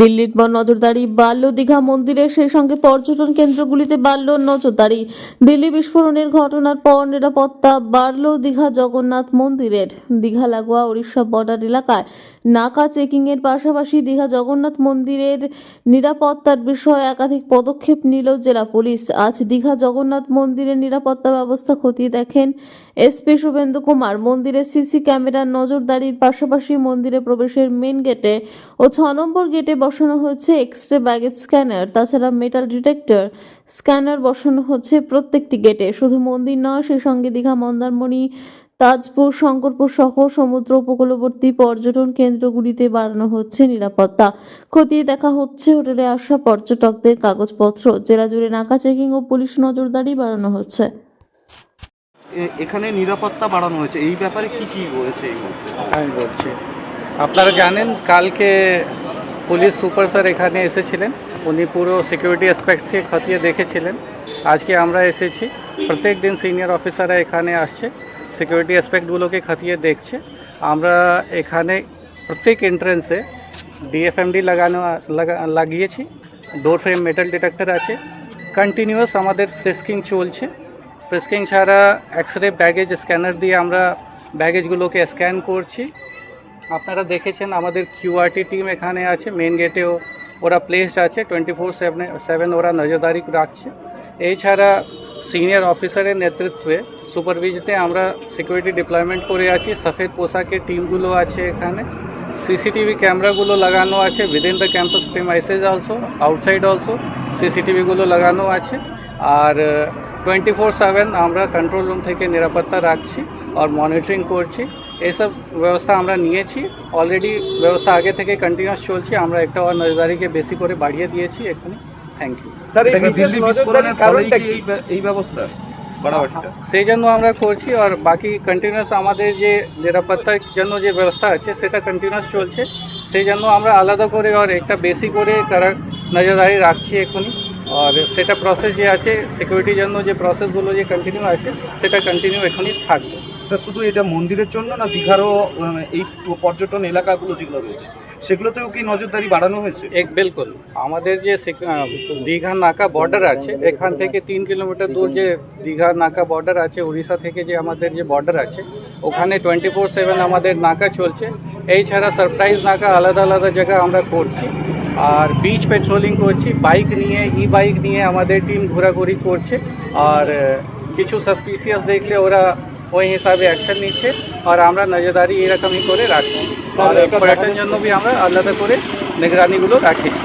দিল্লির পর নজরদারি বাড়ল, দীঘা মন্দিরে সেই সঙ্গে পর্যটন কেন্দ্রগুলিতে বাড়ল নজরদারি। দিল্লি বিস্ফোরণের ঘটনার পর নিরাপত্তা বাড়ল দীঘা জগন্নাথ মন্দিরের। দীঘা লাগোয়া উড়িষ্যা বর্ডার এলাকায় নাকা চেকিংয়ের পাশাপাশি দীঘা জগন্নাথ মন্দিরের নিরাপত্তার বিষয়ে একাধিক পদক্ষেপ নিল জেলা পুলিশ। আজ দীঘা জগন্নাথ মন্দিরের নিরাপত্তা ব্যবস্থা খতিয়ে দেখেন এসপি শুভেন্দু কুমার মন্দিরে সিসি ক্যামেরার নজরদারির পাশাপাশি মন্দিরে প্রবেশের মেন গেটে ও ছ নম্বর গেটে বসানো হচ্ছে এক্স রে ব্যাগেজ স্ক্যানার, তাছাড়া মেটাল ডিটেক্টর স্ক্যানার বসানো হচ্ছে প্রত্যেকটি গেটে। শুধু মন্দির নয়, সেই সঙ্গে দীঘা, মন্দারমণি, তাজপুর, শঙ্করপুর সহ সমুদ্র উপকূলবর্তী পর্যটন কেন্দ্রগুলিতে বাড়ানো হচ্ছে নিরাপত্তা। খতিয়ে দেখা হচ্ছে হোটেলে আসা পর্যটকদের কাগজপত্র। জেলা জুড়ে নাকা চেকিং ও পুলিশ নজরদারি বাড়ানো হচ্ছে। এখানে নিরাপত্তা বাড়ানো হয়েছে। এই ব্যাপারে কি কি হয়েছে আমি বলছি, আপনারা জানেন কালকে পুলিশ সুপার স্যার এখানে এসেছিলেন। উনি পুরো সিকিউরিটি অ্যাসপেক্টসকে খতিয়ে দেখেছিলেন। আজকে আমরা এসেছি, প্রত্যেক দিন সিনিয়র অফিসাররা এখানে আসছে সিকিউরিটি অ্যাসপেক্টগুলোকে খতিয়ে দেখছে। আমরা এখানে প্রত্যেক এন্ট্রেন্সে ডিএফএমডি লাগানো লাগিয়েছি ডোর ফ্রেম মেটাল ডিটেক্টর আছে। কন্টিনিউয়াস আমাদের ফ্রেস্কিং চলছে। ফ্রেস্কিং ছাড়া এক্স রে ব্যাগেজ স্ক্যানার দিয়ে আমরা ব্যাগেজগুলোকে স্ক্যান করছি। আপনারা দেখেছেন আমাদের কিউআরটি টিম এখানে আছে মেন গেটেও ওরা প্লেসড আছে টোয়েন্টি ফোর সেভেন সেভেন ওরা নজরদারি রাখছে। এছাড়া সিনিয়র অফিসারের নেতৃত্বে সুপারভিজতে আমরা সিকিউরিটি ডিপ্লয়মেন্ট করে আছি। সফেদ পোশাকের টিমগুলো আছে এখানে। সিসিটিভি ক্যামেরাগুলো লাগানো আছে within the campus premises also outside also সিসিটিভিগুলো লাগানো আছে। আর টোয়েন্টি ফোর সেভেন আমরা কন্ট্রোল রুম থেকে নিরাপত্তা রাখছি আর মনিটরিং করছি। এইসব ব্যবস্থা আমরা নিয়েছি। অলরেডি ব্যবস্থা আগে থেকে কন্টিনিউয়াস চলছে। আমরা একটা আর নজরদারিকে বেশি করে বাড়িয়ে দিয়েছি এখানে। থ্যাংক ইউ স্যার এই ব্যবস্থা সেই জন্য আমরা করছি আর বাকি কন্টিনিউয়াস আমাদের যে নিরাপত্তার জন্য যে ব্যবস্থা আছে সেটা কন্টিনিউয়াস চলছে। সেই জন্য আমরা আলাদা করে আর একটা বেশি করে করা নজরদারি রাখছি এখনই। আর সেটা প্রসেস যে আছে সিকিউরিটির জন্য যে প্রসেসগুলো যে কন্টিনিউ আছে সেটা কন্টিনিউ এখনই থাকবে। স্যার শুধু এটা মন্দিরের জন্য না দীঘারও এই পর্যটন এলাকাগুলো যেগুলো রয়েছে সেগুলোতেও কি নজরদারি বাড়ানো হয়েছে? এক বিলকুল। আমাদের যে দীঘা নাকা বর্ডার আছে এখান থেকে তিন কিলোমিটার দূর যে দীঘা নাকা বর্ডার আছে উড়িষ্যা থেকে যে আমাদের যে বর্ডার আছে ওখানে টোয়েন্টি ফোর সেভেন আমাদের নাকা চলছে। এই ছাড়া সারপ্রাইজ নাকা আলাদা আলাদা জায়গা আমরা করছি। আর বিচ পেট্রোলিং করছি বাইক নিয়ে ই বাইক নিয়ে আমাদের টিম ঘোরাঘুরি করছে। আর কিছু সাসপিসিয়াস দেখলে ওরা ওই হিসাবে অ্যাকশন নিচ্ছে। আর আমরা নজরদারি এরকমই করে রাখছি। আর পর্যটন জন্য আমরা আলাদা করে নিগরানিগুলো রাখেছি।